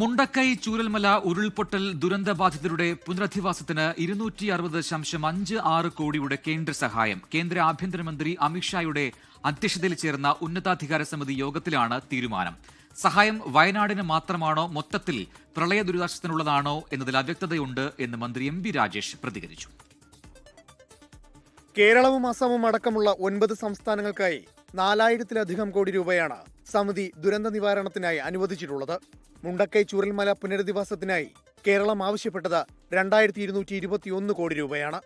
മുണ്ടക്കൈ ചൂരൽമല ഉരുൾപൊട്ടൽ ദുരന്തബാധിതരുടെ പുനരധിവാസത്തിന് ഇരുന്നൂറ്റി അറുപത് ദശാംശം അഞ്ച് ആറ് കോടിയുടെ കേന്ദ്ര സഹായം. കേന്ദ്ര ആഭ്യന്തരമന്ത്രി അമിത്ഷായുടെ അധ്യക്ഷതയിൽ ചേർന്ന ഉന്നതാധികാര സമിതി യോഗത്തിലാണ് തീരുമാനം. സഹായം വയനാടിന് മാത്രമാണോ മൊത്തത്തിൽ പ്രളയ ദുരിതാശ്വാസത്തിനുള്ളതാണോ എന്നതിൽ അവ്യക്തതയുണ്ട് എന്ന് മന്ത്രി എം വി രാജേഷ് പ്രതികരിച്ചു. കേരളവും അസമും അടക്കമുള്ള ഒൻപത് സംസ്ഥാനങ്ങൾക്കായി നാലായിരത്തിലധികം കോടി രൂപയാണ് സമിതി ദുരന്ത നിവാരണത്തിനായി അനുവദിച്ചിട്ടുള്ളത്. മുണ്ടക്കൈ ചൂരൽമല പുനരധിവാസത്തിനായി കേരളം ആവശ്യപ്പെട്ടത് രണ്ടായിരത്തി ഇരുന്നൂറ്റി ഇരുപത്തിയൊന്ന് കോടി രൂപയാണ്.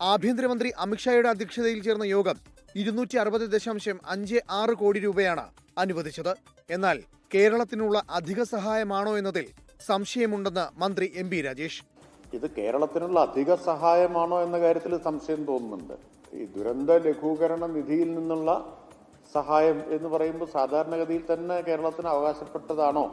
ആഭ്യന്തരമന്ത്രി അമിത്ഷായുടെ അധ്യക്ഷതയിൽ ചേർന്ന യോഗം ഇരുന്നൂറ്റി അറുപത് ദശാംശം അഞ്ച് ആറ് കോടി രൂപയാണ് അനുവദിച്ചത്. എന്നാൽ കേരളത്തിനുള്ള അധിക സഹായമാണോ എന്നതിൽ സംശയമുണ്ടെന്ന് മന്ത്രി എം പി രാജേഷ്. ഇത് കേരളത്തിനുള്ള അധിക സഹായമാണോ എന്ന കാര്യത്തിൽ സംശയം തോന്നുന്നുണ്ട്. ഈ ദുരന്ത ലഘൂകരണ നിധിയിൽ നിന്നുള്ള സഹായം എന്ന് പറയുമ്പോൾ സാധാരണഗതിയിൽ തന്നെ കേരളത്തിന് അവകാശപ്പെട്ടതാണോ?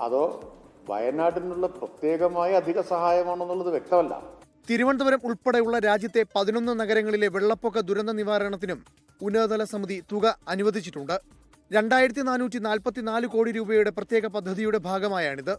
അതോ വയനാടിനുള്ള പ്രത്യേകമായ അധിക സഹായമാണോ എന്നുള്ളത് വ്യക്തമല്ല. തിരുവനന്തപുരം ഉൾപ്പെടെയുള്ള രാജ്യത്തെ പതിനൊന്ന് നഗരങ്ങളിലെ വെള്ളപ്പൊക്ക ദുരന്ത നിവാരണത്തിനും ഉന്നതതല സമിതി തുക അനുവദിച്ചിട്ടുണ്ട്. രണ്ടായിരത്തി നാനൂറ്റി നാൽപ്പത്തിനാല് കോടി രൂപയുടെ പ്രത്യേക പദ്ധതിയുടെ ഭാഗമായാണിത്.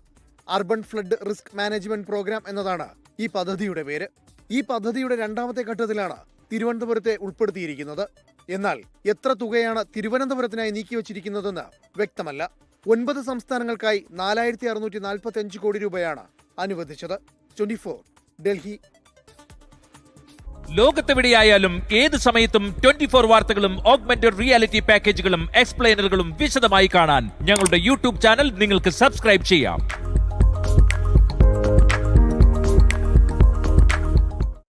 Urban flood risk management programme എന്നതാണ് ഈ പദ്ധതിയുടെ പേര്. ഈ പദ്ധതിയുടെ രണ്ടാമത്തെ ഘട്ടത്തിലാണ് തിരുവനന്തപുരത്തെ ഉൾപ്പെടുത്തിയിരിക്കുന്നത്. എന്നാൽ എത്ര തുകയാണ് തിരുവനന്തപുരത്തിനായി നീക്കിവച്ചിരിക്കുന്നതെന്ന് വ്യക്തമല്ല. ഒൻപത് സംസ്ഥാനങ്ങൾക്കായി നാലായിരത്തി അറുന്നൂറ്റി നാൽപ്പത്തി അഞ്ച് കോടി രൂപയാണ് അനുവദിച്ചത്. Twenty four Delhi. ലോകത്തെവിടെയായാലും ഏത് സമയത്തും ട്വന്റി ഫോർ വാർത്തകളും ഓഗ്മെന്റഡ് റിയാലിറ്റി പാക്കേജുകളും എക്സ്പ്ലെയിനറുകളും വിശദമായി കാണാൻ ഞങ്ങളുടെ യൂട്യൂബ് ചാനൽ നിങ്ങൾക്ക് സബ്സ്ക്രൈബ് ചെയ്യാം.